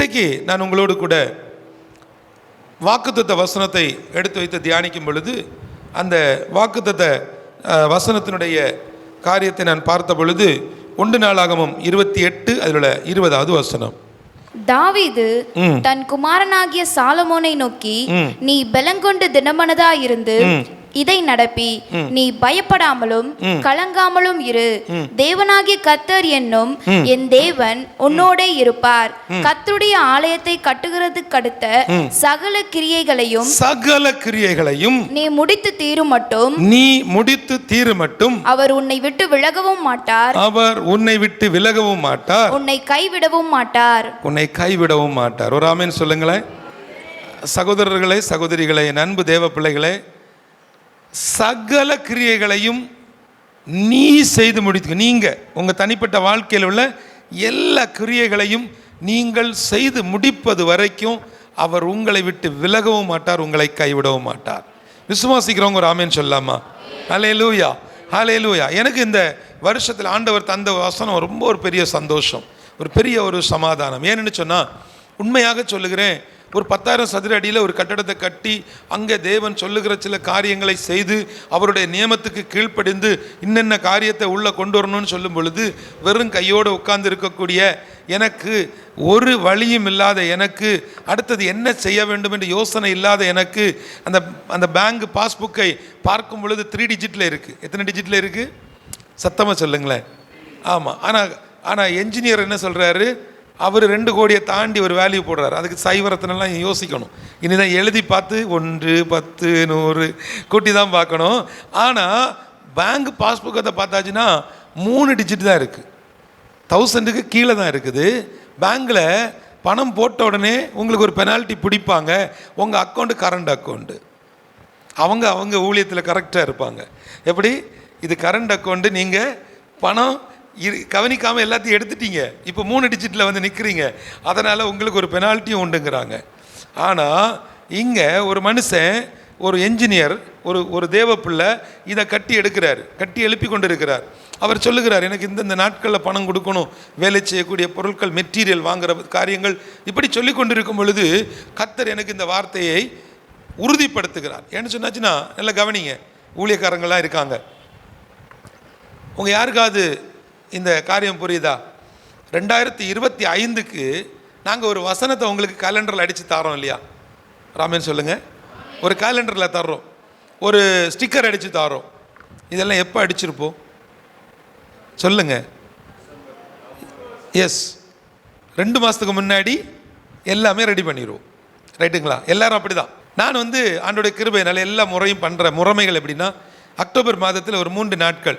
இன்றைக்கு நான் உங்களோடு கூட வாக்குத்தத்த வசனத்தை எடுத்து வைத்து தியானிக்கும் பொழுது அந்த வாக்குத்தத்த வசனத்தினுடைய காரியத்தை நான் பார்த்த பொழுது ஒன்று நாளாகமும் இருபத்தி எட்டு அதில் உள்ள இருபதாவது வசனம் தாவீது. தன் குமாரனாகிய சாலமோனை நோக்கி. நீ பலங்கொண்டு தினமனதா இருந்து இதை நடப்பி. நீ பயப்படாமலும் கலங்காமலும் இரு. தேவனாகிய கத்தர் என்னும் என் தேவன் உன்னோடே இருப்பார். கத்தருடைய ஆலயத்தை கட்டுகிறதுக்கடுத்த சகல கிரியைகளையும் சகல கிரியைகளையும் நீ முடித்து தீரும் மட்டும். நீ முடித்து தீரு மட்டும். அவர் உன்னை விட்டு விலகவும் மாட்டார். அவர் உன்னை விட்டு விலகவும் மாட்டார். உன்னை கைவிடவும் மாட்டார். உன்னை கைவிடவும் மாட்டார். ஒரு ஆமேன் சொல்லுங்களேன். சகோதரர்களே சகோதரிகளே என் அன்பு தேவ பிள்ளைகளே சகல கிரியைகளையும் நீ செய்து முடித்து நீங்கள் உங்கள் தனிப்பட்ட வாழ்க்கையில் உள்ள எல்லா கிரியைகளையும் நீங்கள் செய்து முடிப்பது வரைக்கும் அவர் உங்களை விட்டு விலகவும் மாட்டார் உங்களை கைவிடவும் மாட்டார். விசுவாசிக்கிறவங்க ஒரு ஆமேன் சொல்லாமா ஹலே லூயா ஹலே லூயா எனக்கு இந்த வருஷத்தில் ஆண்டவர் தந்த வசனம் ரொம்ப ஒரு பெரிய சந்தோஷம் ஒரு பெரிய ஒரு சமாதானம். ஏன்னு சொன்னால் உண்மையாக சொல்லுகிறேன் ஒரு பத்தாயிரம் சதுர அடியில் ஒரு கட்டடத்தை கட்டி அங்கே தேவன் சொல்லுகிற சில காரியங்களை செய்து அவருடைய நியமத்துக்கு கீழ்ப்படிந்து இன்னென்ன காரியத்தை உள்ளே கொண்டு வரணும்னு சொல்லும் பொழுது வெறும் கையோடு உட்கார்ந்து இருக்கக்கூடிய எனக்கு ஒரு வழியும் இல்லாத எனக்கு அடுத்தது என்ன செய்ய வேண்டும் என்று யோசனை இல்லாத எனக்கு அந்த அந்த பேங்க் பாஸ்புக்கை பார்க்கும் பொழுது த்ரீ டிஜிட்டில் இருக்குது எத்தனை டிஜிட்டில் இருக்குது சத்தமாக சொல்லுங்களேன். ஆமாம் ஆனால் ஆனால் என்ஜினியர் என்ன சொல்கிறாரு அவர் ரெண்டு கோடியை தாண்டி ஒரு வேல்யூ போடுறாரு. அதுக்கு சைவரத்தினெல்லாம் யோசிக்கணும். இனிதான் எழுதி பார்த்து ஒன்று பத்து நூறு கூட்டி தான் பார்க்கணும் ஆனால் பேங்க் பாஸ்புக்கத்தை பார்த்தாச்சுன்னா மூணு டிஜிட் தான் இருக்குது தௌசண்டுக்கு கீழே தான் இருக்குது. பேங்க்கில் பணம் போட்ட உடனே உங்களுக்கு ஒரு பெனால்ட்டி பிடிப்பாங்க. உங்கள் அக்கௌண்ட்டு கரண்ட் அக்கௌண்ட்டு அவங்க அவங்க ஊழியத்தில் கரெக்டாக இருப்பாங்க. எப்படி? இது கரண்ட் அக்கௌண்ட்டு நீங்கள் பணம் இரு கவனிக்காமல் எல்லாத்தையும் எடுத்துட்டீங்க. இப்போ மூணு டிஜிட்டில் வந்து நிற்கிறீங்க அதனால் உங்களுக்கு ஒரு பெனால்ட்டியும் உண்டுங்கிறாங்க. ஆனால் இங்கே ஒரு மனுஷன் ஒரு என்ஜினியர் ஒரு ஒரு தேவ பிள்ளை இதை கட்டி எடுக்கிறார். கட்டி எழுப்பி கொண்டு இருக்கிறார் அவர் சொல்லுகிறார் எனக்கு இந்தந்த நாட்களில் பணம் கொடுக்கணும். வேலை செய்யக்கூடிய பொருட்கள் மெட்டீரியல் வாங்குகிற காரியங்கள். இப்படி சொல்லி கொண்டிருக்கும் பொழுது கத்தர் எனக்கு இந்த வார்த்தையை உறுதிப்படுத்துகிறார். ஏன்னு சொன்னாச்சுன்னா நல்லா கவனிங்க. ஊழியக்காரங்களாம் இருக்காங்க. உங்கள் யாருக்காவது இந்த காரியம் புரியுதா? ரெண்டாயிரத்தி இருபத்தி ஐந்துக்கு நாங்கள் ஒரு வசனத்தை உங்களுக்கு கேலண்டரில் அடித்து தரோம் இல்லையா? ராமன் சொல்லுங்கள் ஒரு கேலண்டரில் தர்றோம். ஒரு ஸ்டிக்கர் அடித்து தரோம். இதெல்லாம் எப்போ அடிச்சிருப்போம்? சொல்லுங்கள் எஸ் ரெண்டு மாதத்துக்கு முன்னாடி எல்லாமே ரெடி பண்ணிடுவோம் ரைட்டுங்களா எல்லாரும் அப்படி தான் நான் வந்து ஆண்டோடைய கிருபையினால் எல்லா முறையும் பண்ணுற முறைமைகள் எப்படின்னா அக்டோபர் மாதத்தில் ஒரு மூன்று நாட்கள்.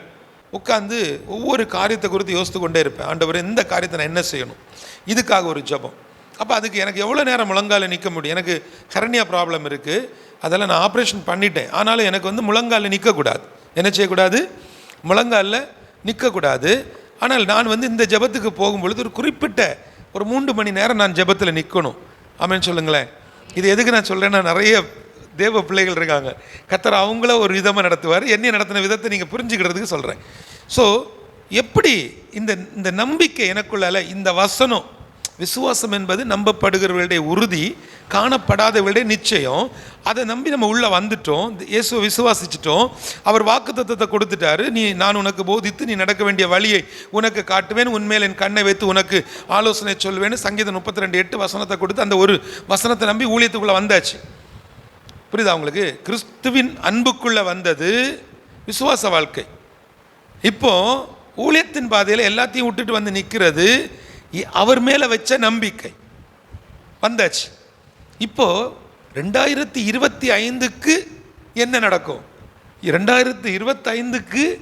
உட்காந்து ஒவ்வொரு காரியத்தை குறித்து யோசித்து கொண்டே இருப்பேன். ஆண்டவர் இந்த காரியத்தை நான் என்ன செய்யணும்? இதுக்காக ஒரு ஜெபம். அப்போ அதுக்கு எனக்கு எவ்வளோ நேரம் முழங்கால நிற்க முடியும்? எனக்கு கரண்யா ப்ராப்ளம் இருக்குது அதெல்லாம் நான் ஆப்ரேஷன் பண்ணிட்டேன். ஆனாலும் எனக்கு வந்து முழங்காலில் நிற்கக்கூடாது என்ன செய்யக்கூடாது? முழங்காலில் நிற்கக்கூடாது ஆனால் நான் வந்து இந்த ஜெபத்துக்கு போகும்பொழுது ஒரு குறிப்பிட்ட ஒரு மூன்று மணி நேரம் நான் ஜெபத்தில் நிற்கணும் அப்படின்னு சொல்லுங்களேன். இது எதுக்கு நான் சொல்கிறேன்னா நிறைய தேவ பிள்ளைகள் இருக்காங்க. கத்தர் அவங்கள ஒரு விதமாக நடத்துவார். என்னை நடத்தின விதத்தை நீங்கள் புரிஞ்சுக்கிறதுக்கு சொல்கிறேன் ஸோ எப்படி இந்த இந்த நம்பிக்கை எனக்குள்ளால இந்த வசனம் விசுவாசம் என்பது நம்பப்படுகிறவர்களுடைய உறுதி காணப்படாதவர்களுடைய நிச்சயம் அதை நம்பி நம்ம உள்ளே வந்துட்டோம் இயேசுவை விசுவாசிச்சிட்டோம் அவர் வாக்குத்தத்தத்தை கொடுத்துட்டாரு நீ நான் உனக்கு போதித்து நீ நடக்க வேண்டிய வழியை உனக்கு காட்டுவேன் உண்மையில் என் கண்ணை வைத்து உனக்கு ஆலோசனை சொல்வேன்னு சங்கீதம் முப்பத்தி ரெண்டு எட்டு வசனத்தை கொடுத்து அந்த ஒரு வசனத்தை நம்பி ஊழியத்துக்குள்ளே வந்தாச்சு. புரியுதா உங்களுக்கு? கிறிஸ்துவின் அன்புக்குள்ளே வந்தது விசுவாச வாழ்க்கை. இப்போது ஊழியத்தின் பாதையில் எல்லாத்தையும் விட்டுட்டு வந்து நிற்கிறது இ- அவர் மேலே வச்ச நம்பிக்கை. வந்தாச்சு. இப்போது ரெண்டாயிரத்தி இருபத்தி ஐந்துக்கு என்ன நடக்கும்? ரெண்டாயிரத்தி இருபத்தைந்துக்கு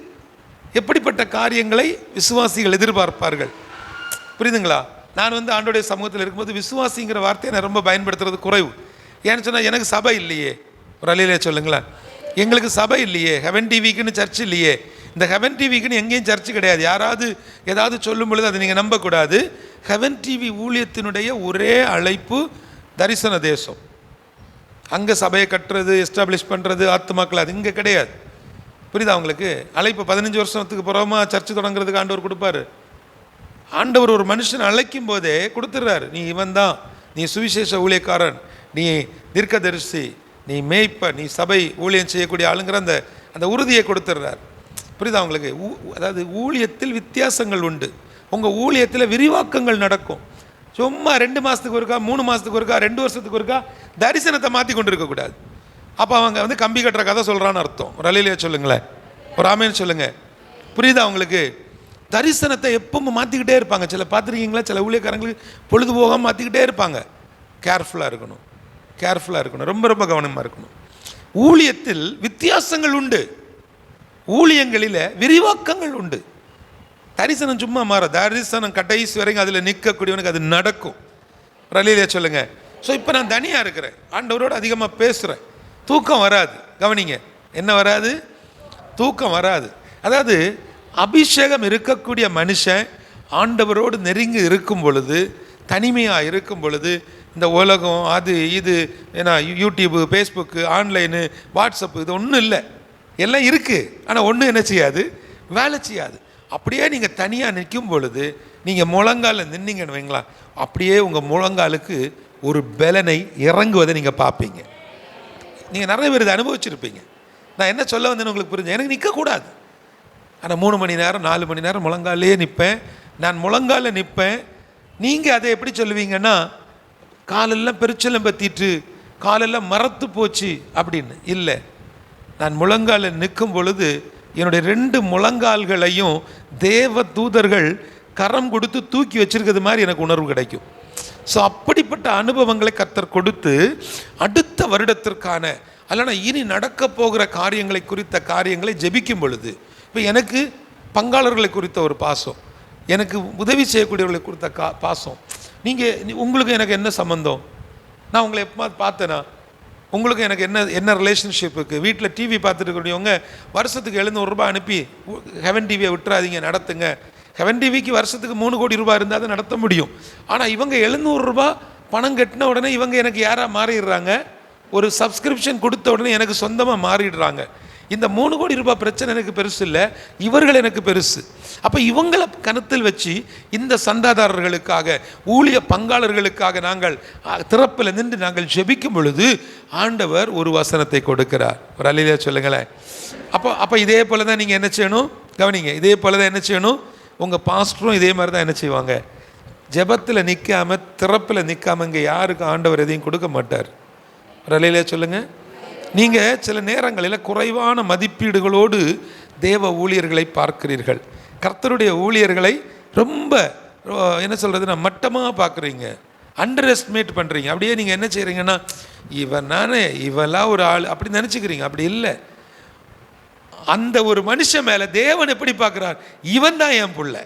எப்படிப்பட்ட காரியங்களை விசுவாசிகள் எதிர்பார்ப்பார்கள்? புரியுதுங்களா? நான் வந்து ஆண்டோடைய சமூகத்தில் இருக்கும்போது விசுவாசிங்கிற வார்த்தையை நான் ரொம்ப பயன்படுத்துறது குறைவு. ஏன்னு சொன்னால் எனக்கு சபை இல்லையே. ஒரு அலையிலே சொல்லுங்களேன். எங்களுக்கு சபை இல்லையே. ஹெவன் டிவிக்குன்னு சர்ச் இல்லையே. இந்த ஹெவன் டிவிக்குன்னு எங்கேயும் சர்ச்சு கிடையாது. யாராவது ஏதாவது சொல்லும் பொழுது அதை நீங்கள் நம்பக்கூடாது. ஹெவன் டிவி ஊழியத்தினுடைய ஒரே அழைப்பு தரிசன தேசம். அங்கே சபையை கட்டுறது எஸ்டாப்ளிஷ் பண்ணுறது ஆத்துமாக்கள் அது இங்கே கிடையாது. புரியுதா உங்களுக்கு? அழைப்பு பதினஞ்சு வருஷத்துக்கு புறமா சர்ச்சு தொடங்குறதுக்கு ஆண்டவர் கொடுப்பாரு. ஆண்டவர் ஒரு மனுஷன் அழைக்கும் போதே கொடுத்துட்றாரு. நீ இவன் தான். நீ சுவிசேஷ ஊழியக்காரன். நீ தீர்க்கதரிசி. நீ மேய்ப்ப நீ சபை ஊழியம் செய்யக்கூடிய ஆளுங்கிற அந்த அந்த உறுதியை கொடுத்துட்றாரு. புரியுதா உங்களுக்கு? ஊ- அதாவது ஊழியத்தில் வித்தியாசங்கள் உண்டு. உங்கள் ஊழியத்தில் விரிவாக்கங்கள் நடக்கும். சும்மா ரெண்டு மாதத்துக்கு ஒருக்கா மூணு மாதத்துக்கு ஒருக்கா ரெண்டு வருஷத்துக்கு ஒருக்கா தரிசனத்தை மாற்றி கொண்டு இருக்கக்கூடாது அப்போ அவங்க வந்து கம்பி கட்டுற கதை சொல்கிறான்னு அர்த்தம். ஒரு அலையிலேயே சொல்லுங்களேன். ஒரு ஆமேன்னு சொல்லுங்கள் புரியுதா உங்களுக்கு? தரிசனத்தை எப்பவும் மாற்றிக்கிட்டே இருப்பாங்க. சில பார்த்துருக்கீங்களா? சில ஊழியக்காரங்களுக்கு பொழுதுபோகாமல் மாற்றிக்கிட்டே இருப்பாங்க. கேர்ஃபுல்லாக இருக்கணும். கேர்ஃபுல்லாக இருக்கணும். ரொம்ப ரொம்ப கவனமாக இருக்கணும். ஊழியத்தில் வித்தியாசங்கள் உண்டு. ஊழியங்களில் விரிவாக்கங்கள் உண்டு தரிசனம் சும்மா மாற தரிசனம் கடைசி வரைக்கும் அதில் நிற்கக்கூடியவனுக்கு அது நடக்கும் ரலியிலே சொல்லுங்க ஸோ இப்போ நான் தனியாக இருக்கிறேன் ஆண்டவரோடு அதிகமாக பேசுகிறேன் தூக்கம் வராது கவனிங்க என்ன வராது தூக்கம் வராது அதாவது அபிஷேகம் இருக்கக்கூடிய மனுஷன் ஆண்டவரோடு நெருங்கி இருக்கும் பொழுது தனிமையாக இருக்கும் பொழுது இந்த உலகம் அது இது ஏன்னா யூடியூப்பு ஃபேஸ்புக்கு ஆன்லைனு வாட்ஸ்அப்பு இது ஒன்றும் இல்லை எல்லாம் இருக்குது ஆனால் ஒன்றும் என்ன செய்யாது? வேலை செய்யாது. அப்படியே நீங்கள் தனியாக நிற்கும் பொழுது நீங்கள் முழங்காலில் நின்னீங்கன்னு வைங்களா அப்படியே உங்கள் முழங்காலுக்கு ஒரு பலனை இறங்குவதை நீங்கள் பார்ப்பீங்க. நீங்கள் நிறைய பேர் இதை அனுபவிச்சிருப்பீங்க. நான் என்ன சொல்ல வந்தேன்னு உங்களுக்கு புரிஞ்சு எனக்கு நிற்கக்கூடாது ஆனால் மூணு மணி நேரம் நாலு மணி நேரம் முழங்காலே நிற்பேன் நான் முழங்கால நிற்பேன் நீங்கள் அதை எப்படி சொல்லுவீங்கன்னா காலெல்லாம் பெருச்சலம் பற்றிட்டு காலெல்லாம் மரத்து போச்சு அப்படின்னு. இல்லை. நான் முழங்காலில் நிற்கும் பொழுது என்னுடைய ரெண்டு முழங்கால்களையும் தேவ தூதர்கள் கரம் கொடுத்து தூக்கி வச்சிருக்கிறது மாதிரி எனக்கு உணர்வு கிடைக்கும். ஸோ அப்படிப்பட்ட அனுபவங்களை கத்தர் கொடுத்து அடுத்த வருடத்திற்கான அல்லனா இனி நடக்க போகிற காரியங்களை குறித்த காரியங்களை ஜெபிக்கும் பொழுது இப்போ எனக்கு பங்காளர்களை குறித்த ஒரு பாசம் எனக்கு உதவி செய்யக்கூடியவர்களை குறித்த கா பாசம். நீங்கள் உங்களுக்கு எனக்கு என்ன சம்மந்தம் நான் உங்களை எப்போ பார்த்தேனா? உங்களுக்கு எனக்கு என்ன என்ன ரிலேஷன்ஷிப் இருக்குது வீட்டில் டிவி பார்த்துட்டு இருக்கக்கூடியவங்க வருஷத்துக்கு எழுநூறுரூபா அனுப்பி ஹெவன் டிவியை விட்டுறாதீங்க நடத்துங்க. ஹெவன் டிவிக்கு வருஷத்துக்கு மூணு கோடி ரூபாய் இருந்தால் தான் நடத்த முடியும். ஆனால் இவங்க எழுநூறுரூபா பணம் கட்டின உடனே இவங்க எனக்கு யாராக மாறிடுறாங்க? ஒரு சப்ஸ்கிரிப்ஷன் கொடுத்த உடனே எனக்கு சொந்தமாக மாறிடுறாங்க. இந்த மூணு கோடி ரூபாய் பிரச்சனை எனக்கு பெருசு இல்லை இவர்கள் எனக்கு பெருசு. அப்போ இவங்களை கணத்தில் வச்சு இந்த சந்தாதாரர்களுக்காக ஊழிய பங்காளர்களுக்காக நாங்கள் திறப்பில் நின்று நாங்கள் ஜெபிக்கும் பொழுது ஆண்டவர் ஒரு வசனத்தை கொடுக்கிறார். ஒரு அலையிலே சொல்லுங்களேன். அப்போ அப்போ இதே போல தான் நீங்கள் என்ன செய்யணும்? கவனிங்க இதே போல தான் என்ன செய்யணும்? உங்கள் பாஸ்டரும் இதே மாதிரி தான் என்ன செய்வாங்க? ஜெபத்தில் நிற்காமல் திறப்பில் நிற்காம இங்கே யாருக்கும் ஆண்டவர் எதையும் கொடுக்க மாட்டார்? ஒரு அலையிலே சொல்லுங்கள் நீங்கள் சில நேரங்களில் குறைவான மதிப்பீடுகளோடு தேவ ஊழியர்களை பார்க்கிறீர்கள். கர்த்தருடைய ஊழியர்களை ரொம்ப என்ன சொல்கிறதுனா மட்டமாக பார்க்குறீங்க. அண்டர் எஸ்டிமேட் பண்ணுறீங்க அப்படியே நீங்கள் என்ன செய்கிறீங்கன்னா இவன் நானே இவெல்லாம் ஒரு ஆள் அப்படி நினச்சிக்கிறீங்க. அப்படி இல்லை. அந்த ஒரு மனுஷன் மேலே தேவன் எப்படி பார்க்குறார்? இவன் தான் என் பிள்ளை.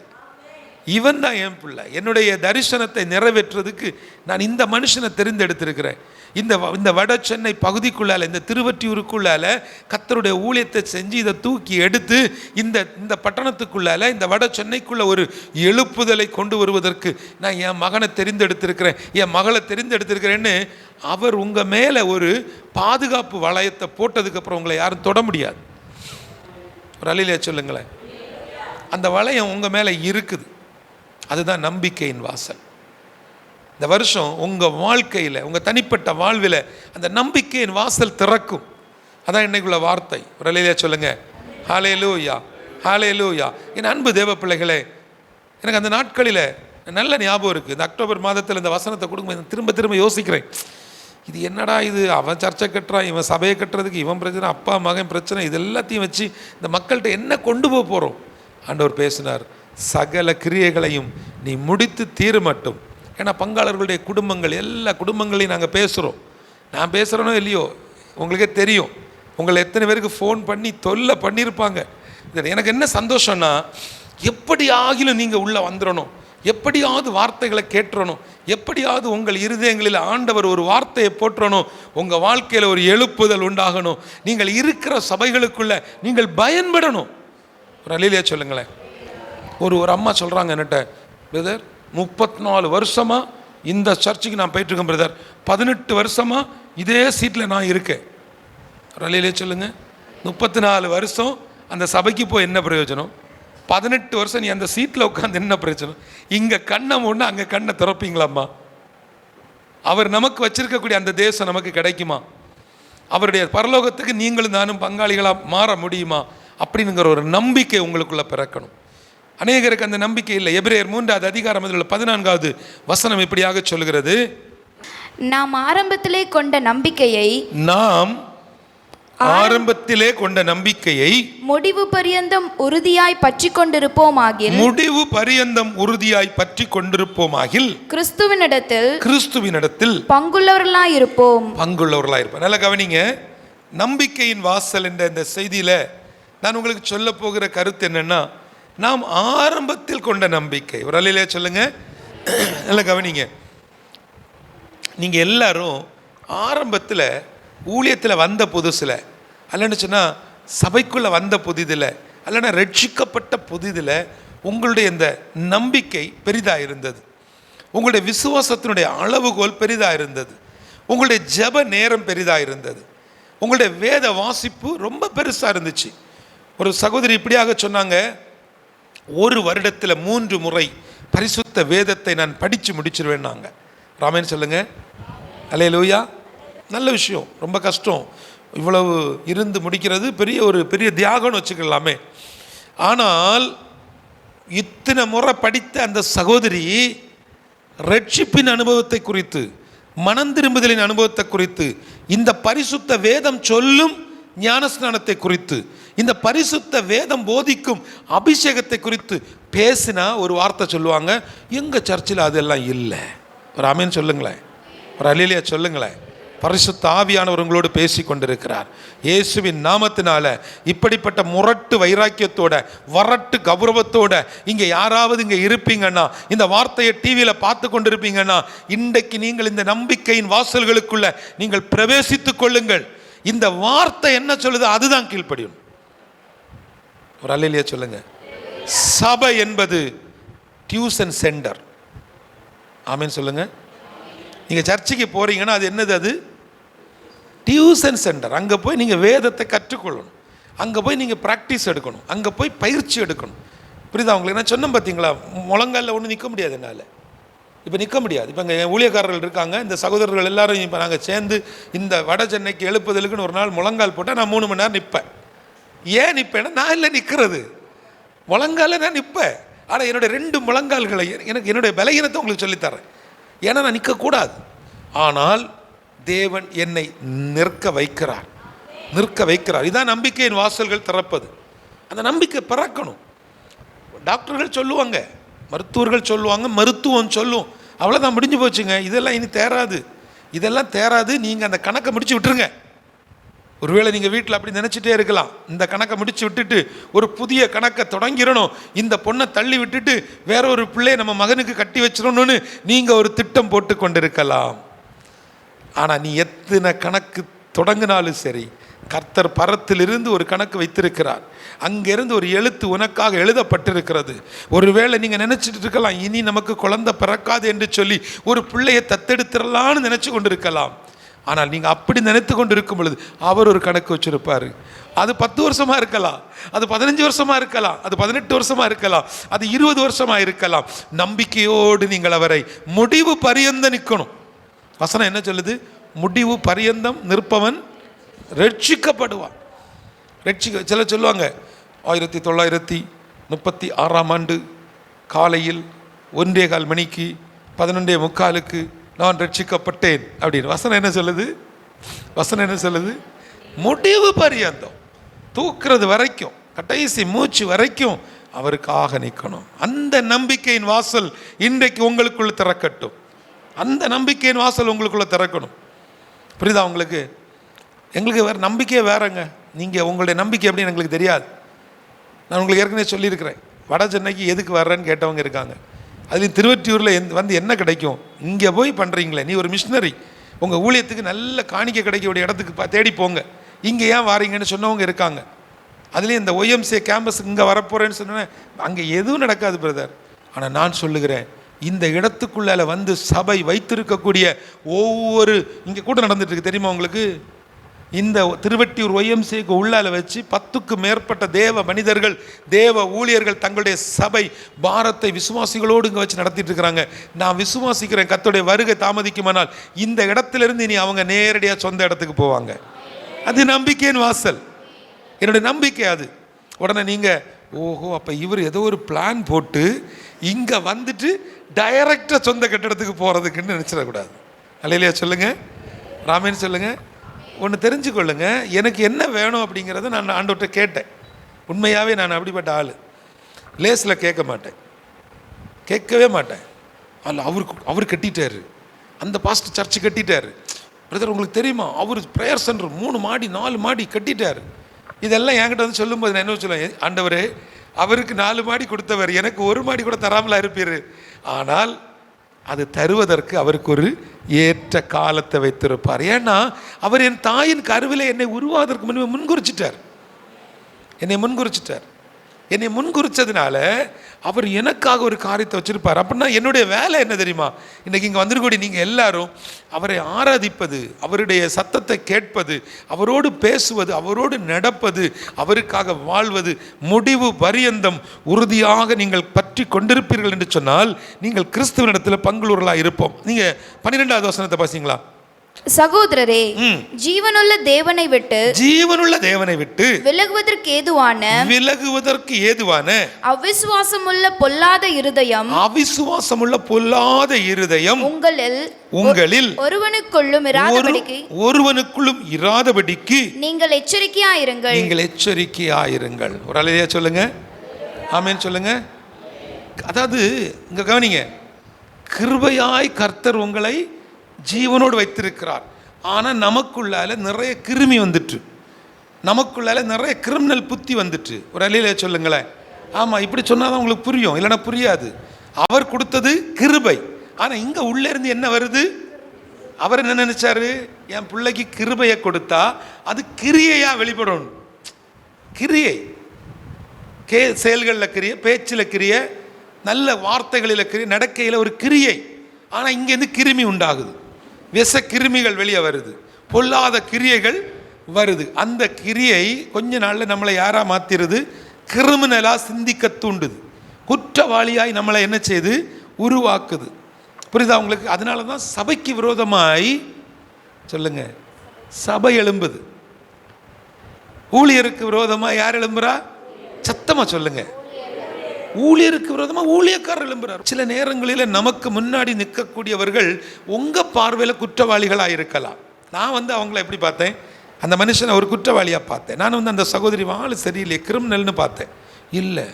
இவன் தான் என் பிள்ளை. என்னுடைய தரிசனத்தை நிறைவேற்றுறதுக்கு நான் இந்த மனுஷனை தெரிந்தெடுத்திருக்கிறேன். இந்த வ- இந்த வட சென்னை பகுதிக்குள்ளால இந்த திருவற்றியூருக்குள்ளால் கத்தருடைய ஊழியத்தை செஞ்சு இதை தூக்கி எடுத்து இந்த இந்த பட்டணத்துக்குள்ளால இந்த வட சென்னைக்குள்ள ஒரு எழுப்புதலை கொண்டு வருவதற்கு நான் என் மகனை தெரிந்தெடுத்திருக்கிறேன். என் மகளை தெரிந்தெடுத்திருக்கிறேன்னு அவர் உங்கள் மேலே ஒரு பாதுகாப்பு வளையத்தை போட்டதுக்கப்புறம் உங்களை யாரும் தொட முடியாது. ஒரு அலையிலே சொல்லுங்களேன். அந்த வளையம் உங்கள் மேலே இருக்குது. அதுதான் நம்பிக்கையின் வாசல். இந்த வருஷம் உங்கள் வாழ்க்கையில் உங்கள் தனிப்பட்ட வாழ்வில் அந்த நம்பிக்கையின் வாசல் திறக்கும். அதான் இன்னைக்குள்ள வார்த்தை. ஒரு அலையிலே சொல்லுங்க ஹாலே லூயா ஹாலே லூயா என் அன்பு தேவ பிள்ளைகளே எனக்கு அந்த நாட்களில் நல்ல ஞாபகம் இருக்குது இந்த அக்டோபர் மாதத்தில் இந்த வசனத்தை கொடுக்கும்போது நான் திரும்ப திரும்ப யோசிக்கிறேன். இது என்னடா இது? அவன் சர்ச்சை கட்டுறான் இவன் சபையை கட்டுறதுக்கு இவன் பிரச்சனை அப்பா மகன் பிரச்சனை இது எல்லாத்தையும் வச்சு இந்த மக்கள்கிட்ட என்ன கொண்டு போக போகிறோம் ஆண்டவர் பேசினார். சகல கிரியைகளையும் நீ முடித்து தீர மட்டும். ஏன்னா பங்காளர்களுடைய குடும்பங்கள் எல்லா குடும்பங்களையும் நாங்கள் பேசுகிறோம் நான் பேசுகிறேனோ இல்லையோ உங்களுக்கே தெரியும். உங்களை எத்தனை பேருக்கு ஃபோன் பண்ணி தொல்லை பண்ணியிருப்பாங்க எனக்கு என்ன சந்தோஷம்னா எப்படி ஆகிலும் நீங்கள் உள்ளே வந்துடணும் எப்படியாவது வார்த்தைகளை கேட்டுறணும். எப்படியாவது உங்கள் இருதயங்களில் ஆண்டவர் ஒரு வார்த்தையை போற்றணும். உங்கள் வாழ்க்கையில் ஒரு எழுப்புதல் உண்டாகணும். நீங்கள் இருக்கிற சபைகளுக்குள்ள நீங்கள் பயன்படணும். ஒரு அலிலியா சொல்லுங்களேன். ஒரு ஒரு அம்மா சொல்கிறாங்க என்கிட்ட பிரதர் முப்பத்தி நாலு வருஷமாக இந்த சர்ச்சுக்கு நான் போயிட்டுருக்கேன் பிரதர் பதினெட்டு வருஷமாக இதே சீட்டில் நான் இருக்கேன். ரலையிலே சொல்லுங்கள் முப்பத்தி நாலு வருஷம் அந்த சபைக்கு போய் என்ன பிரயோஜனம்? பதினெட்டு வருஷம் நீ அந்த சீட்டில் உட்காந்து என்ன பிரயோஜனம்? இங்கே கண்ணை மூணு அங்கே கண்ணை திறப்பீங்களாம்மா? அவர் நமக்கு வச்சிருக்கக்கூடிய அந்த தேசம் நமக்கு கிடைக்குமா? அவருடைய பரலோகத்துக்கு நீங்களும் நானும் பங்காளிகளாக மாற முடியுமா? அப்படிங்கிற ஒரு நம்பிக்கை உங்களுக்குள்ளே பிறக்கணும். அநேகருக்கு அந்த நம்பிக்கை இல்லை. எபிரேயர் மூன்றாவது அதிகாரம் அதில் பதினான்காவது வசனம் இப்படியாக சொல்கிறது. நாம் ஆரம்பத்திலே கொண்ட நம்பிக்கையை நாம் ஆரம்பத்திலே கொண்ட நம்பிக்கையை முடிவு பரியந்தம் உறுதியாய் பற்றி கொண்டிருப்போமாகில் முடிவு பரியந்தம் உறுதியாய் பற்றி கொண்டிருப்போமாகில் கிறிஸ்துவினிடத்தில் கிறிஸ்துவினிடத்தில் பங்குள்ளவர்களாய் இருப்போம் பங்குள்ளவர்களாக இருப்பேன் நல்லா கவனிங்க. நம்பிக்கையின் வாசல் என்ற இந்த செய்தியில் நான் உங்களுக்கு சொல்ல போகிற கருத்து என்னன்னா நாம் ஆரம்பத்தில் கொண்ட நம்பிக்கை. ஒரு அலையிலே சொல்லுங்க. நல்லா கவனிங்க. நீங்கள் எல்லாரும் ஆரம்பத்தில் ஊழியத்தில் வந்த புதுசில் அல்லன்னு சொன்னால் சபைக்குள்ளே வந்த புதிதில் அல்லனா ரட்சிக்கப்பட்ட புதிதில் உங்களுடைய இந்த நம்பிக்கை பெரிதாக இருந்தது. உங்களுடைய விசுவாசத்தினுடைய அளவுகோல் பெரிதாக இருந்தது. உங்களுடைய ஜெப நேரம் பெரிதாக இருந்தது. உங்களுடைய வேத வாசிப்பு ரொம்ப பெருசாக இருந்துச்சு. ஒரு சகோதரி இப்படியாக சொன்னாங்க. ஒரு வருடத்தில் மூன்று முறை பரிசுத்த வேதத்தை நான் படித்து முடிச்சிருவேன் நாங்கள் ராமேன் சொல்லுங்க. அலே லூயா நல்ல விஷயம். ரொம்ப கஷ்டம். இவ்வளவு இருந்து முடிக்கிறது பெரிய ஒரு பெரிய தியாகம்னு வச்சுக்கலாமே. ஆனால் இத்தனை முறை படித்த அந்த சகோதரி ரட்சிப்பின் அனுபவத்தை குறித்து மனம் திரும்புதலின் அனுபவத்தை குறித்து இந்த பரிசுத்த வேதம் சொல்லும் ஞானஸ்நானத்தை குறித்து இந்த பரிசுத்த வேதம் போதிக்கும் அபிஷேகத்தை குறித்து பேசினா ஒரு வார்த்தை சொல்லுவாங்க. எங்கள் சர்ச்சில் அதெல்லாம் இல்லை. ஒரு அமீன் சொல்லுங்களேன். ஒரு அலிலியா சொல்லுங்களேன். பரிசுத்த ஆவியானவர்களோடு பேசி கொண்டிருக்கிறார். இயேசுவின் நாமத்தினால இப்படிப்பட்ட முரட்டு வைராக்கியத்தோட வரட்டு கௌரவத்தோட இங்கே யாராவது இங்கே இருப்பீங்கன்னா இந்த வார்த்தையை டிவியில் பார்த்து கொண்டிருப்பீங்கன்னா இன்றைக்கு நீங்கள் இந்த நம்பிக்கையின் வாசல்களுக்குள்ள நீங்கள் பிரவேசித்துக் கொள்ளுங்கள். இந்த வார்த்தை என்ன சொல்லுது? அதுதான் கீழ்ப்படியும். ஒரு அல்லையிலேயே சொல்லுங்க. சபை என்பது டியூஷன் சென்டர் ஆமேன்னு சொல்லுங்க. நீங்கள் சர்ச்சுக்கு போகிறீங்கன்னா அது என்னது அது? டியூஷன் சென்டர் அங்கே போய் நீங்கள் வேதத்தை கற்றுக்கொள்ளணும். அங்கே போய் நீங்கள் ப்ராக்டிஸ் எடுக்கணும். அங்கே போய் பயிற்சி எடுக்கணும். புரியுதா? உங்களுக்கு நான் சொன்னேன் பார்த்தீங்களா முழங்காலில் ஒன்றும் நிற்க முடியாது என்னால். இப்போ நிற்க முடியாது. இப்போ இங்கே ஊழியக்காரர்கள் இருக்காங்க. இந்த சகோதரர்கள் எல்லாரும் இப்போ நாங்கள் சேர்ந்து இந்த வட சென்னைக்கு எழுப்புதலுக்குன்னு ஒரு நாள் முழங்கால் போட்டால் நான் மூணு மணி நேரம் நிற்பேன் ஏன் நிற்பேன்னா நான் இல்லை நிற்கிறது முழங்கால நான் நிற்பேன் ஆனால் என்னுடைய ரெண்டு முழங்கால்களை எனக்கு என்னுடைய பலகீனத்தை உங்களுக்கு சொல்லித்தரேன். ஏன்னா நான் நிற்கக்கூடாது ஆனால் தேவன் என்னை நிற்க வைக்கிறார். நிற்க வைக்கிறார். இதான் நம்பிக்கையின் வாசல்கள் திறப்பது. அந்த நம்பிக்கை பிறக்கணும். டாக்டர்கள் சொல்லுவாங்க மருத்துவர்கள் சொல்லுவாங்க மருத்துவம் சொல்லும். அவ்வளோதான் முடிஞ்சு போச்சுங்க. இதெல்லாம் இனி தேராது. இதெல்லாம் தேராது. நீங்கள் அந்த கணக்கை முடிச்சு விட்டுருங்க. ஒருவேளை நீங்கள் வீட்டில் அப்படி நினச்சிட்டே இருக்கலாம். இந்த கணக்கை முடித்து விட்டுட்டு ஒரு புதிய கணக்கை தொடங்கிடணும். இந்த பொண்ணை தள்ளி விட்டுட்டு வேற ஒரு பிள்ளையை நம்ம மகனுக்கு கட்டி வச்சிடணும்னு நீங்கள் ஒரு திட்டம் போட்டு கொண்டிருக்கலாம். ஆனால் நீ எத்தனை கணக்கு தொடங்கினாலும் சரி கர்த்தர் பரத்திலிருந்து ஒரு கணக்கு வைத்திருக்கிறார். அங்கிருந்து ஒரு எழுத்து உனக்காக எழுதப்பட்டிருக்கிறது. ஒருவேளை நீங்கள் நினச்சிட்டு இருக்கலாம் இனி நமக்கு குழந்தை பிறக்காது என்று சொல்லி ஒரு பிள்ளையை தத்தெடுத்துடலான்னு நினச்சி கொண்டிருக்கலாம். ஆனால் நீங்கள் அப்படி நினைத்து கொண்டு இருக்கும் பொழுது அவர் ஒரு கணக்கு வச்சுருப்பார். அது பத்து வருஷமாக இருக்கலாம் அது பதினஞ்சு வருஷமாக இருக்கலாம் அது பதினெட்டு வருஷமாக இருக்கலாம் அது இருபது வருஷமாக இருக்கலாம். நம்பிக்கையோடு நீங்கள் அவரை முடிவு பரியந்த நிற்கணும் வசனம் என்ன சொல்லுது? முடிவு பரியந்தம் நிற்பவன் ரட்சிக்கப்படுவான். ரட்சிக்க சில சொல்லுவாங்க ஆயிரத்தி தொள்ளாயிரத்தி முப்பத்தி ஆறாம் ஆண்டு காலையில் ஒன்றே கால் மணிக்கு பதினொன்றே முக்காலுக்கு நான் ரட்சிக்கப்பட்டேன் அப்படின்னு. வசனம் என்ன சொல்லுது? வசனம் என்ன சொல்லுது? முடிவு பரியந்தம். தூக்குறது வரைக்கும் கடைசி மூச்சு வரைக்கும் அவருக்காக நிற்கணும். அந்த நம்பிக்கையின் வாசல் இன்றைக்கு உங்களுக்குள்ள திறக்கட்டும். அந்த நம்பிக்கையின் வாசல் உங்களுக்குள்ள திறக்கணும். புரியுதா உங்களுக்கு? எங்களுக்கு வேறு நம்பிக்கையே வேறங்க. நீங்கள் உங்களுடைய நம்பிக்கை எப்படின்னு எங்களுக்கு தெரியாது. நான் உங்களுக்கு ஏற்கனவே சொல்லியிருக்கிறேன். வட சென்னைக்கு எதுக்கு வர்றேன்னு கேட்டவங்க இருக்காங்க. அதுலேயும் திருவற்றியூரில் எந் வந்து என்ன கிடைக்கும்? இங்கே போய் பண்ணுறீங்களே நீ ஒரு மிஷினரி உங்கள் ஊழியத்துக்கு நல்ல காணிக்க கிடைக்கக்கூடிய இடத்துக்கு பா- தேடி போங்க. இங்கே ஏன் வாரீங்கன்னு சொன்னவங்க இருக்காங்க. அதுலேயும் இந்த ஒய்எம்சிஏ கேம்பஸ் இங்கே வரப்போகிறேன்னு சொன்னேன் அங்கே எதுவும் நடக்காது பிரதர் ஆனால் நான் சொல்லுகிறேன் இந்த இடத்துக்குள்ளால வந்து சபை வைத்திருக்கக்கூடிய ஒவ்வொரு இங்கே கூட நடந்துட்டு இருக்கு தெரியுமா உங்களுக்கு? இந்த திருவட்டியூர் ஒய்எம்சிக்கு உள்ளால வச்சு பத்துக்கு மேற்பட்ட தேவ மனிதர்கள் தேவ ஊழியர்கள் தங்களுடைய சபை பாரத்தை விசுவாசிகளோடு இங்கே வச்சு நடத்திட்டு இருக்கிறாங்க. நான் விசுவாசிக்கிறேன் கத்துடைய வருகை தாமதிக்குமானால் இந்த இடத்திலிருந்து இனி அவங்க நேரடியாக சொந்த இடத்துக்கு போவாங்க. அது நம்பிக்கையின் வாசல். என்னுடைய நம்பிக்கை அது. உடனே நீங்கள் ஓஹோ அப்போ இவர் ஏதோ ஒரு பிளான் போட்டு இங்கே வந்துட்டு டைரக்டாக சொந்த கட்டிடத்துக்கு போகிறதுக்குன்னு நினச்சிடக்கூடாது. அல்லையிலையா சொல்லுங்கள் ராமேன் சொல்லுங்கள் ஒன்று தெரிஞ்சுக்கொள்ளுங்க எனக்கு என்ன வேணும் அப்படிங்கிறத நான் ஆண்டவர்கிட்ட கேட்டேன். உண்மையாகவே நான் அப்படிப்பட்ட ஆள். லேஸில் கேட்க மாட்டேன். கேட்கவே மாட்டேன். அல்ல அவருக்கு அவர் கட்டிட்டார். அந்த பாஸ்ட் சர்ச்சு கட்டிட்டார். பிரதர் உங்களுக்கு தெரியுமா? அவர் ப்ரேயர் சென்டர் மூணு மாடி நாலு மாடி கட்டிட்டார். இதெல்லாம் என்கிட்ட வந்து சொல்லும்போது நான் என்ன சொல்லுவேன்? ஆண்டவர் அவருக்கு நாலு மாடி கொடுத்தவர் எனக்கு ஒரு மாடி கூட தராமலா இருப்பீர். ஆனால் அது தருவதற்கு அவருக்கு ஒரு ஏற்ற காலத்தை வைத்திருப்பார். ஏன்னா அவர் என் தாயின் கருவிலே என்னை உருவாதற்கு முன்பு முன்குறிச்சிட்டார். என்னை முன்குறிச்சிட்டார். என்னை முன்குறிச்சதுனால அவர் எனக்காக ஒரு காரியத்தை வச்சுருப்பார். அப்படின்னா என்னுடைய வேலை என்ன தெரியுமா? இன்றைக்கி இங்கே வந்திருக்கக்கூடிய நீங்கள் எல்லாரும் அவரை ஆராதிப்பது அவருடைய சத்தத்தை கேட்பது அவரோடு பேசுவது அவரோடு நடப்பது அவருக்காக வாழ்வது முடிவு பரியந்தம் உறுதியாக நீங்கள் பற்றி கொண்டிருப்பீர்கள் என்று சொன்னால் நீங்கள் கிறிஸ்துவனிடத்தில் பங்குள்ளவர்களாக இருப்போம். நீங்கள் பன்னிரெண்டாவது வசனத்தை பார்த்தீங்களா சகோதரரே. ஜீவனுள்ள தேவனை விட்டு ஜீவனுள்ள தேவனை விட்டு விலகுவதற்கு ஏதுவான விலகுவதற்கு ஏதுவான அவிசுவாசமுள்ள பொல்லாத இருதயம் அவிசுவாசமுள்ள பொல்லாத இருதயம் உங்களில் உங்களில் ஒருவனுக்குள்ளும் ஒரு இராதபடிக்கு ஒருவனுக்குள்ளும் இராதபடிக்கு நீங்கள் எச்சரிக்கையாயிருங்கள். நீங்கள் எச்சரிக்கையாயிருங்கள். ஒரு அலையா சொல்லுங்க. ஆமேன்னு சொல்லுங்க. அதாவது இங்க கவனிங்க. கிருபையாய் கர்த்தர் உங்களை ஜீவனோடு வைத்திருக்கிறார். ஆனால் நமக்குள்ளால நிறைய கிருமி வந்துட்டு நமக்குள்ளால நிறைய கிரிமினல் புத்தி வந்துட்டு ஒரு அலையில சொல்லுங்களேன். ஆமாம் இப்படி சொன்னால் தான் உங்களுக்கு புரியும். இல்லைன்னா புரியாது. அவர் கொடுத்தது கிருபை. ஆனால் இங்கே உள்ளே இருந்து என்ன வருது? அவர் என்ன நினைச்சாரு? என் பிள்ளைக்கு கிருபையை கொடுத்தா அது கிரியையாக வெளிப்படணும் கிரியை. கே செயல்களில் கிரிய பேச்சில் கிரிய நல்ல வார்த்தைகளில் கிரிய நடக்கையில் ஒரு கிரியை. ஆனால் இங்கேருந்து கிருமி உண்டாகுது. விஷ கிருமிகள் வெளியே வருது. பொல்லாத கிரியைகள் வருது. அந்த கிரியை கொஞ்ச நாளில் நம்மளை யாராக மாற்றிடுது கிரிமினலாக சிந்திக்க தூண்டுது. குற்றவாளியாய் நம்மளை என்ன செய்து? உருவாக்குது. புரியுதா உங்களுக்கு? அதனால தான் சபைக்கு விரோதமாய் சொல்லுங்க. சபை எழும்புது. ஊழியருக்கு விரோதமாக யார் எழும்புறா? சத்தமாக சொல்லுங்கள் ஊழியருக்கு விரோதமாக ஊழியக்காரர் எழும்புறார். சில நேரங்களில் நமக்கு முன்னாடி நிற்கக்கூடியவர்கள் உங்கள் பார்வையில் குற்றவாளிகளாக இருக்கலாம் நான் வந்து அவங்கள எப்படி பார்த்தேன்? அந்த மனுஷனை ஒரு குற்றவாளியாக பார்த்தேன். நான் வந்து அந்த சகோதரி வாழ் சரியில்லை கிரிமினல்னு பார்த்தேன். இல்லை.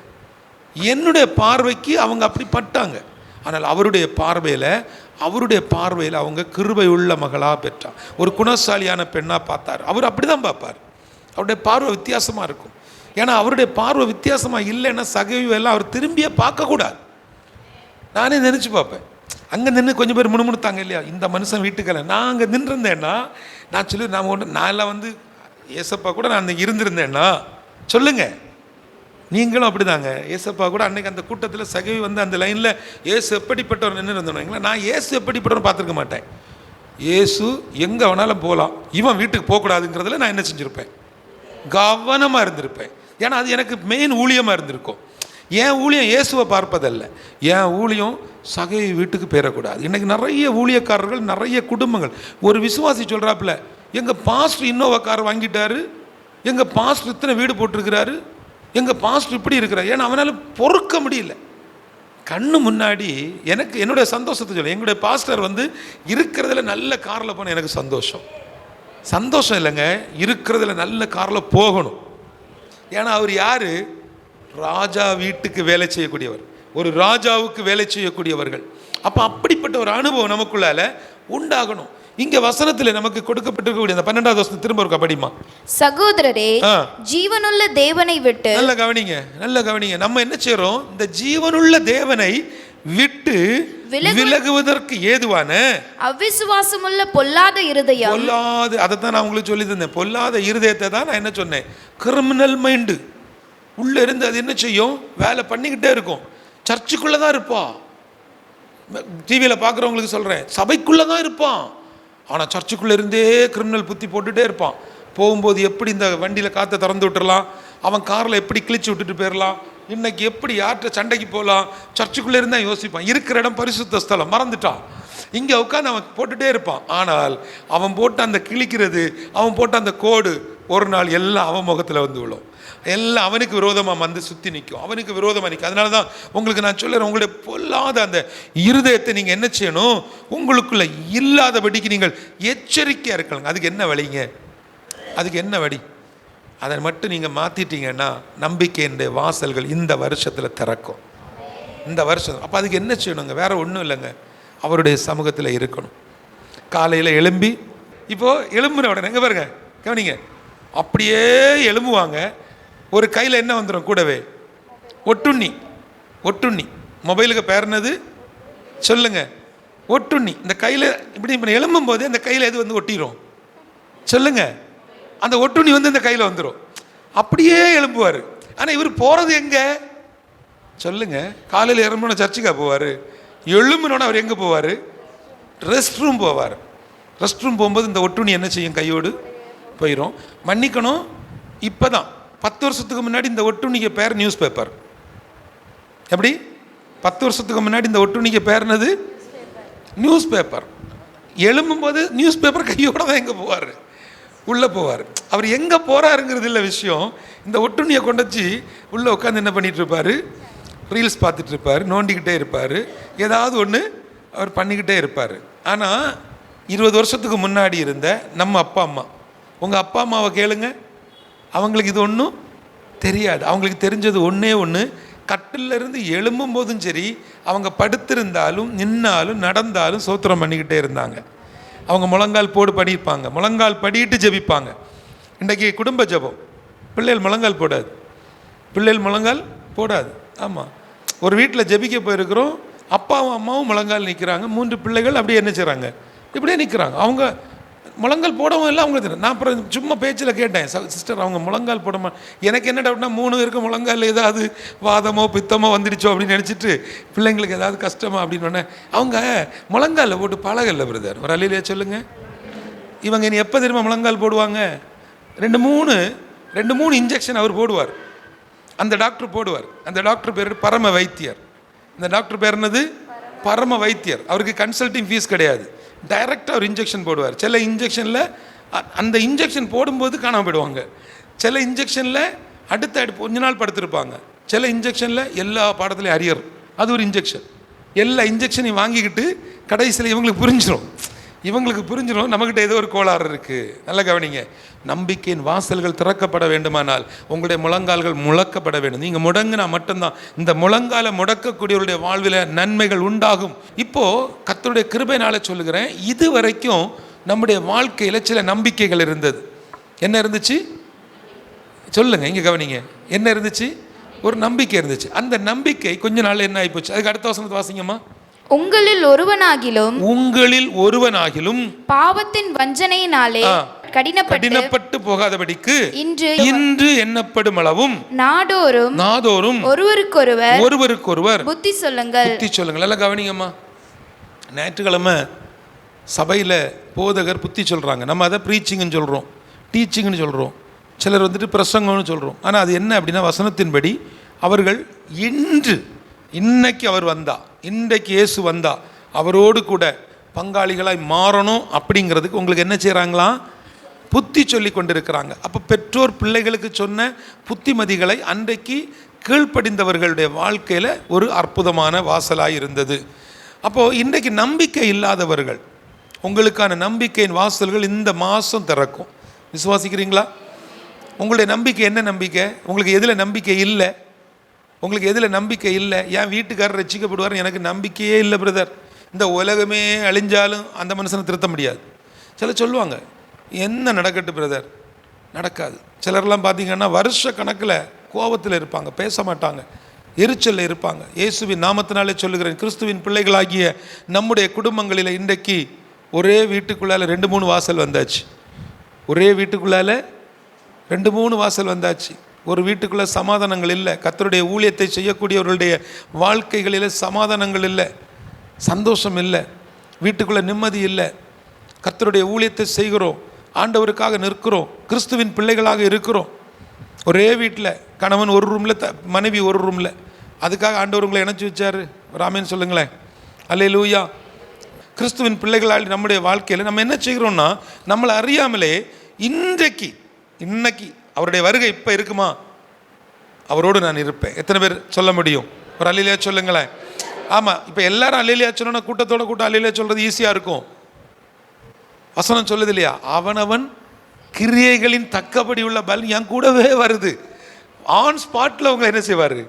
என்னுடைய பார்வைக்கு அவங்க அப்படி பட்டாங்க. ஆனால் அவருடைய பார்வையில் அவருடைய பார்வையில் அவங்க கிருபை உள்ள மகளாக பெற்றார் ஒரு குணசாலியான பெண்ணாக பார்த்தார். அவர் அப்படி தான் பார்ப்பார். அவருடைய பார்வை வித்தியாசமாக இருக்கும். ஏன்னா அவருடைய பார்வை வித்தியாசமாக இல்லைன்னா சகைவெல்லாம் அவர் திரும்பியே பார்க்கக்கூடாது. நானே நினச்சி பார்ப்பேன். அங்கே நின்று கொஞ்சம் பேர் முணுமுணுத்தாங்க இல்லையா? இந்த மனுஷன் வீட்டுக்கல நான் அங்கே நின்றுருந்தேன்னா நான் சொல்லி நான் ஒன்று நான் எல்லாம் வந்து ஏசப்பா கூட நான் அன்னைக்கு இருந்திருந்தேன்னா சொல்லுங்கள் நீங்களும் அப்படிதாங்க. ஏசப்பா கூட அன்னைக்கு அந்த கூட்டத்தில் சகவி வந்து அந்த லைனில் ஏசு எப்படிப்பட்டவர்? நின்று இருந்தோம்னா நான் ஏசு எப்படிப்பட்டவர் பார்த்துருக்க மாட்டேன். ஏசு எங்கே வேணாலும் போகலாம். இவன் வீட்டுக்கு போகக்கூடாதுங்கிறதுல நான் என்ன செஞ்சுருப்பேன்? கவனமாக இருந்திருப்பேன். ஏன்னா அது எனக்கு மெயின் ஊழியமாக இருந்திருக்கும். என் ஊழியம் இயேசுவை பார்ப்பதல்ல. என் ஊழியம் சகை வீட்டுக்கு பேரக்கூடாது. இன்றைக்கி நிறைய ஊழியக்காரர்கள் நிறைய குடும்பங்கள். ஒரு விசுவாசி சொல்கிறாப்புல எங்கள் பாஸ்டர் இன்னோவா கார் வாங்கிட்டாரு. எங்கள் பாஸ்டர் இத்தனை வீடு போட்டிருக்கிறாரு. எங்கள் பாஸ்டர் இப்படி இருக்கிறார். ஏன்னா அவனால் பொறுக்க முடியல. கண்ணு முன்னாடி எனக்கு என்னுடைய சந்தோஷத்தை சொல்ல. எங்களுடைய பாஸ்டர் வந்து இருக்கிறதுல நல்ல காரில் போன எனக்கு சந்தோஷம். சந்தோஷம் இல்லைங்க இருக்கிறதுல நல்ல காரில் போகணும். ஏன்னா அவர் யார்? ராஜா வீட்டுக்கு வேலை செய்யக்கூடியவர். ஒரு ராஜாவுக்கு வேலை செய்யக்கூடியவர்கள். அப்போ அப்படிப்பட்ட ஒரு அனுபவம் நமக்குள்ளால உண்டாகணும். இங்கே வசனத்தில் நமக்கு கொடுக்கப்பட்டிருக்கக்கூடிய அந்த பன்னெண்டாவது வசனம் திரும்ப இருக்கா படிமா சகோதரரே. ஜீவனுள்ள தேவனை விட்டு நல்ல கவனிங்க நல்ல கவனிங்க. நம்ம என்ன செய்றோம் இந்த ஜீவனுள்ள தேவனை விட்டு விலகு- விலகுவதற்கு ஏதுவான அவிசுவாசமுள்ள பொல்லாத இருதயம். பொல்லாத அதை தான் நான் உங்களுக்கு சொல்லி தந்தேன் பொல்லாத இருதயத்தை தான் நான் என்ன சொன்னேன்? கிரிமினல் மைண்டு உள்ளே இருந்து அது என்ன செய்யும்? வேலை பண்ணிக்கிட்டே இருக்கும். சர்ச்சுக்குள்ளே தான் இருப்பான் டிவியில் பார்க்குறவங்களுக்கு சொல்கிறேன் சபைக்குள்ளே தான் இருப்பான். ஆனால் சர்ச்சுக்குள்ளே இருந்தே கிரிமினல் புத்தி போட்டுட்டே இருப்பான். போகும்போது எப்படி இந்த வண்டியில் காற்றை திறந்து விட்டுறலாம்? அவன் காரில் எப்படி கிழிச்சு விட்டுட்டு போயிடலாம் இன்னைக்கு எப்படி யார்கிட்ட சண்டைக்கு போகலாம் சர்ச்சுக்குள்ளே இருந்தால் யோசிப்பான். இருக்கிற இடம் பரிசுத்த ஸ்தலம். மறந்துட்டான். இங்கே உட்காந்து அவன் போட்டுகிட்டே இருப்பான். ஆனால் அவன் போட்டு அந்த கிழிக்கிறது அவன் போட்ட அந்த கோடு ஒரு நாள் எல்லாம் அவன் முகத்தில் வந்து விழும். எல்லாம் அவனுக்கு விரோதமாக வந்து சுற்றி நிற்கும் அவனுக்கு விரோதமாக நிற்கும் அதனால தான் உங்களுக்கு நான் சொல்லுறேன் உங்களுடைய பொல்லாத அந்த இருதயத்தை நீங்கள் என்ன செய்யணும்? உங்களுக்குள்ளே இல்லாதபடிக்கு நீங்கள் எச்சரிக்கையாக இருக்கணும் அதுக்கு என்ன வழிங்க? அதுக்கு என்ன வழி? அதை மட்டும் நீங்கள் மாற்றிட்டீங்கன்னா நம்பிக்கையினுடைய வாசல்கள் இந்த வருஷத்தில் திறக்கும். இந்த வருஷம். அப்போ அதுக்கு என்ன செய்யணுங்க? வேறு ஒன்றும் இல்லைங்க. அவருடைய சமூகத்தில் இருக்கணும். காலையில் எழும்பி இப்போது எழும்புன உடனே எங்கே பாருங்க கவனிங்க. அப்படியே எழும்புவாங்க. ஒரு கையில் என்ன வந்துடும் கூடவே ஒட்டுண்ணி. ஒட்டுண்ணி. மொபைலுக்கு பேர்னது சொல்லுங்க. ஒட்டுண்ணி. இந்த கையில் இப்படி இப்படி எழும்பும் போது அந்த கையில் எது வந்து ஒட்டிரும்? சொல்லுங்கள் அந்த ஒட்டுணி வந்து இந்த கையில் வந்துடும் அப்படியே எழும்புவார். ஆனால் இவர் போகிறது எங்கே? சொல்லுங்க. காலையில் இறம்பின சர்ச்சுக்கா போவார். எழும்பினோட அவர் எங்கே போவார்? ரெஸ்ட் ரூம் போவார். ரெஸ்ட் ரூம் போகும்போது இந்த ஒட்டுணி என்ன செய்யும்? கையோடு போயிடும் மன்னிக்கணும். இப்போ தான் பத்து வருஷத்துக்கு முன்னாடி இந்த ஒட்டுணிக்கு பேர் நியூஸ் பேப்பர் எப்படி? பத்து வருஷத்துக்கு முன்னாடி இந்த ஒட்டுண்ணிக்கு பேர்னது நியூஸ் பேப்பர் எழும்பும்போது நியூஸ் பேப்பர் கையோடு தான் எங்கே போவார்? உள்ளே போவார். அவர் எங்கே போகிறாருங்கிறது இல்லை விஷயம். இந்த ஒட்டுண்ணியை கொண்டு வச்சு உள்ளே உட்காந்து என்ன பண்ணிகிட்டு இருப்பார்? ரீல்ஸ் பார்த்துட்டு இருப்பார் நோண்டிக்கிட்டே இருப்பார். ஏதாவது ஒன்று அவர் பண்ணிக்கிட்டே இருப்பார். ஆனால் இருபது வருஷத்துக்கு முன்னாடி இருந்த நம்ம அப்பா அம்மா. உங்கள் அப்பா அம்மாவை கேளுங்க. அவங்களுக்கு இது ஒன்றும் தெரியாது. அவங்களுக்கு தெரிஞ்சது ஒன்றே ஒன்று கட்டிலிருந்து எழும்பும் போதும் சரி அவங்க படுத்திருந்தாலும் நின்னாலும் நடந்தாலும் சோத்திரம் பண்ணிக்கிட்டே இருந்தாங்க. அவங்க முழங்கால் போடு படிப்பாங்க. முழங்கால் படிட்டு ஜெபிப்பாங்க. இன்றைக்கி குடும்ப ஜெபம். பிள்ளைகள் முழங்கால் போடாது. பிள்ளைகள் முழங்கால் போடாது. ஆமாம் ஒரு வீட்டில் ஜெபிக்க போயிருக்கிறோம். அப்பாவும் அம்மாவும் முழங்கால் நிற்கிறாங்க மூன்று பிள்ளைகள் அப்படியே என்ன செய்கிறாங்க இப்படியே நிற்கிறாங்க அவங்க முழங்கால் போடவும் இல்லை அவங்களுக்கு தெரியும். நான் அப்புறம் சும்மா பேச்சில் கேட்டேன் சிஸ்டர் அவங்க முழங்கால் போடமா எனக்கு என்ன டவுட்னா மூணு பேருக்கு முழங்கால் ஏதாவது வாதமோ பித்தமோ வந்துடுச்சோ அப்படின்னு நினச்சிட்டு பிள்ளைங்களுக்கு ஏதாவது கஷ்டமா அப்படின்னு உடனே அவங்க முழங்காலில் போட்டு பழகல்ல பிரதர் ஒரு அலையிலே சொல்லுங்கள் இவங்க இனி எப்போ திரும்ப முழங்கால் போடுவாங்க? ரெண்டு மூணு ரெண்டு மூணு இன்ஜெக்ஷன் அவர் போடுவார். அந்த டாக்டர் போடுவார். அந்த டாக்டர் பேர் பரம வைத்தியர். இந்த டாக்டர் பேர் என்னது? பரம வைத்தியர். அவருக்கு கன்சல்டிங் ஃபீஸ் கிடையாது. டைரெக்டாக அவர் இன்ஜெக்ஷன் போடுவார். சில இன்ஜெக்ஷனில் அந்த இன்ஜெக்ஷன் போடும்போது காணாம போயிடுவாங்க. சில இன்ஜெக்ஷனில் அடுத்த அடுப்பு கொஞ்ச நாள் படுத்திருப்பாங்க. சில இன்ஜெக்ஷனில் எல்லா பாடத்துலையும் அரியர். அது ஒரு இன்ஜெக்ஷன் எல்லா இன்ஜெக்ஷனையும் வாங்கிக்கிட்டு கடைசியில் இவங்களுக்கு புரிஞ்சிடும் இவங்களுக்கு புரிஞ்சிடும் நம்மக்கிட்ட ஏதோ ஒரு கோளாறு இருக்குது நல்ல கவனிங்க. நம்பிக்கையின் வாசல்கள் திறக்கப்பட வேண்டுமானால் உங்களுடைய முழங்கால்கள் முழக்கப்பட வேண்டும். நீங்கள் முடங்கினா மட்டும்தான். இந்த முழங்கால முடக்கக்கூடியவருடைய வாழ்வில் நன்மைகள் உண்டாகும். இப்போது கத்தருடைய கிருபைனால சொல்லுகிறேன் இது வரைக்கும் நம்முடைய வாழ்க்கையில் சில நம்பிக்கைகள் இருந்தது. என்ன இருந்துச்சு? சொல்லுங்கள் இங்கே கவனிங்க. என்ன இருந்துச்சு? ஒரு நம்பிக்கை இருந்துச்சு. அந்த நம்பிக்கை கொஞ்ச நாள் என்ன ஆகிப்போச்சு அதுக்கு அடுத்த வசனத்தை வாசிங்கம்மா. உங்களில் ஒருவனாகிலும் உங்களில் ஒருவனாகிலும் பாவத்தின் வஞ்சனையினாலே. கடினப்பட்டு போகாதபடிக்கு இன்று இன்று எண்ணப்படும் அளவும் நாடோறும் நாதோறும் ஒருவருக்கொருவர் ஒருவருக்கொருவர் புத்தி சொல்லுங்கள். புத்தி சொல்லுங்கள். எல்லாம் கவனிங்கம்மா. ஞாயிற்றுக்கிழமை சபையில் போதகர் புத்தி சொல்கிறாங்க நம்ம அதை ப்ரீச்சிங்னு சொல்கிறோம் டீச்சிங்னு சொல்கிறோம் சிலர் வந்துட்டு பிரசங்கம்னு சொல்கிறோம் ஆனால் அது என்ன அப்படின்னா வசனத்தின்படி அவர்கள் இன்று இன்னைக்கு அவர் வந்தா இன்றைக்கு இயேசு வந்தா அவரோடு கூட பங்காளிகளாய் மாறணும் அப்படிங்கிறதுக்கு உங்களுக்கு என்ன செய்கிறாங்களாம் புத்தி சொல்லி கொண்டிருக்கிறாங்க. அப்போ பெற்றோர் பிள்ளைகளுக்கு சொன்ன புத்திமதிகளை அன்றைக்கு கீழ்ப்படிந்தவர்களுடைய வாழ்க்கையில் ஒரு அற்புதமான வாசலாக இருந்தது. அப்போது இன்றைக்கு நம்பிக்கை இல்லாதவர்கள் உங்களுக்கான நம்பிக்கையின் வாசல்கள் இந்த மாதம் திறக்கும். விசுவாசிக்கிறீங்களா? உங்களுடைய நம்பிக்கை என்ன நம்பிக்கை? உங்களுக்கு எதில் நம்பிக்கை இல்லை? உங்களுக்கு எதில் நம்பிக்கை இல்லை? என் வீட்டுக்காரர் ரசிக்கப்படுவார் எனக்கு நம்பிக்கையே இல்லை பிரதர் இந்த உலகமே அழிஞ்சாலும் அந்த மனுஷனை திருத்த முடியாது. சிலர் சொல்லுவாங்க என்ன நடக்கட்டும் பிரதர் நடக்காது. சிலர்லாம் பார்த்தீங்கன்னா வருஷ கணக்கில் கோபத்தில் இருப்பாங்க பேச மாட்டாங்க எரிச்சலில் இருப்பாங்க. இயேசுவின் நாமத்தினாலே சொல்லுகிறேன் கிறிஸ்துவின் பிள்ளைகளாகிய நம்முடைய குடும்பங்களில் இன்றைக்கு ஒரே வீட்டுக்குள்ளால் ரெண்டு மூணு வாசல் வந்தாச்சு. ஒரே வீட்டுக்குள்ளால ரெண்டு மூணு வாசல் வந்தாச்சு. ஒரு வீட்டுக்குள்ளே சமாதானங்கள் இல்லை. கத்தருடைய ஊழியத்தை செய்யக்கூடியவர்களுடைய வாழ்க்கைகளில் சமாதானங்கள் இல்லை. சந்தோஷம் இல்லை. வீட்டுக்குள்ளே நிம்மதி இல்லை. கத்தருடைய ஊழியத்தை செய்கிறோம். ஆண்டவருக்காக நிற்கிறோம். கிறிஸ்துவின் பிள்ளைகளாக இருக்கிறோம். ஒரே வீட்டில் கணவன் ஒரு ரூமில் த மனைவி ஒரு ரூமில் அதுக்காக ஆண்டவர் உங்களை இணைச்சி வச்சார். ராமேன்னு சொல்லுங்களேன். அல்லே லூயா கிறிஸ்துவின் பிள்ளைகளால் நம்முடைய வாழ்க்கையில் நம்ம என்ன செய்கிறோம்னா நம்மளை அறியாமலே இன்றைக்கு இன்னைக்கு அவருடைய வருகை இப்போ இருக்குமா? அவரோடு நான் இருப்பேன். எத்தனை பேர் சொல்ல முடியும்? ஒரு அலிலியா சொல்லுங்களேன். ஆமாம் இப்போ எல்லாரும் அலிலியா சொன்னா கூட்டத்தோட கூட்டம் அலிலியா சொல்கிறது ஈஸியாக இருக்கும். வசனம் சொல்லுது இல்லையா? அவனவன் கிரியைகளின் தக்கபடி உள்ள பலன் என் கூடவே வருது. ஆன் ஸ்பாட்டில் அவங்க என்ன செய்வார்?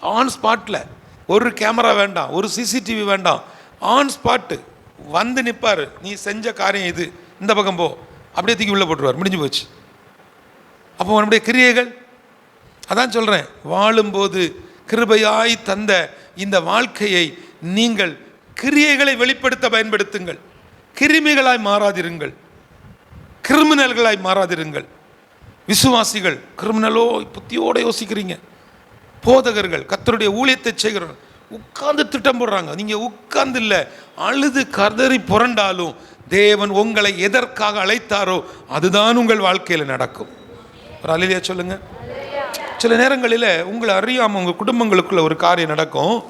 ஆன் ஸ்பாட்டில் ஒரு கேமரா வேண்டாம் ஒரு சிசிடிவி வேண்டாம். ஆன் ஸ்பாட்டு வந்து நிற்பார் நீ செஞ்ச காரியம் இது. இந்த பக்கம் போ. அப்படியே தூக்கி உள்ளே போட்டுருவார். முடிஞ்சு போச்சு. அப்போ நம்முடைய கிரியைகள்? அதான் சொல்கிறேன் வாழும்போது கிருபையாய் தந்த இந்த வாழ்க்கையை நீங்கள் கிரியைகளை வெளிப்படுத்த பயன்படுத்துங்கள். கிருமிகளாய் மாறாதிருங்கள். கிரிமினல்களாய் மாறாதிருங்கள். விசுவாசிகள் கிரிமினலோ புத்தியோடு யோசிக்கிறீங்க. போதகர்கள் கத்தருடைய ஊழியத்தை செய்கிறவர்கள் உட்கார்ந்து திட்டம் போடுறாங்க. நீங்கள் உட்கார்ந்து இல்லை அழுது கதறி புரண்டாலும் தேவன் உங்களை எதற்காக அழைத்தாரோ அதுதான் உங்கள் வாழ்க்கையில் நடக்கும். ஒரு அலிலியா சொல்லுங்க. சில நேரங்களில் உங்களை அறியாமல் உங்கள் குடும்பங்களுக்குள்ள ஒரு காரியம் நடக்கும்.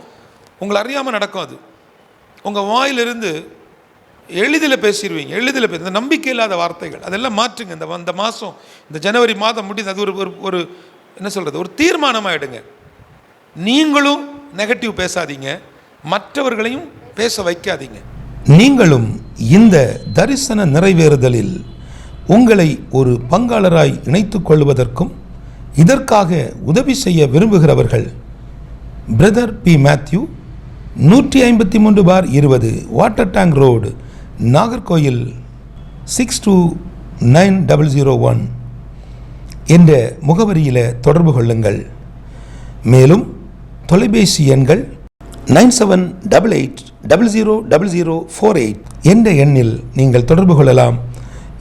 உங்களை அறியாமல் நடக்கும் அது. உங்கள் வாயிலிருந்து எளிதில் பேசிடுவீங்க எளிதில் பேச இந்த நம்பிக்கை இல்லாத வார்த்தைகள் அதெல்லாம் மாற்றுங்க. இந்த அந்த மாதம் இந்த ஜனவரி மாதம் முடிந்து அது ஒரு ஒரு ஒரு என்ன சொல்கிறது ஒரு தீர்மானமாகிடுங்க நீங்களும் நெகட்டிவ் பேசாதீங்க. மற்றவர்களையும் பேச வைக்காதீங்க. நீங்களும் இந்த தரிசன நிறைவேறுதலில் உங்களை ஒரு பங்காளராய் இணைத்துக் கொள்வதற்கும் இதற்காக உதவி செய்ய விரும்புகிறவர்கள் பிரதர் பி மேத்யூ நூற்றி ஐம்பத்தி மூன்று பார் இருபது water tank road Nagercoil six two nine double zero one என்ற முகவரியில் தொடர்பு கொள்ளுங்கள். மேலும் தொலைபேசி எண்கள் nine seven double eight double zero double zero four eight என்ற எண்ணில் நீங்கள் தொடர்பு கொள்ளலாம்.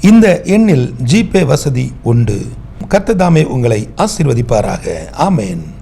இந்த எண்ணில் ஜிபே வசதி உண்டு. கர்த்ததாமே உங்களை ஆசீர்வதிப்பாராக. ஆமேன்.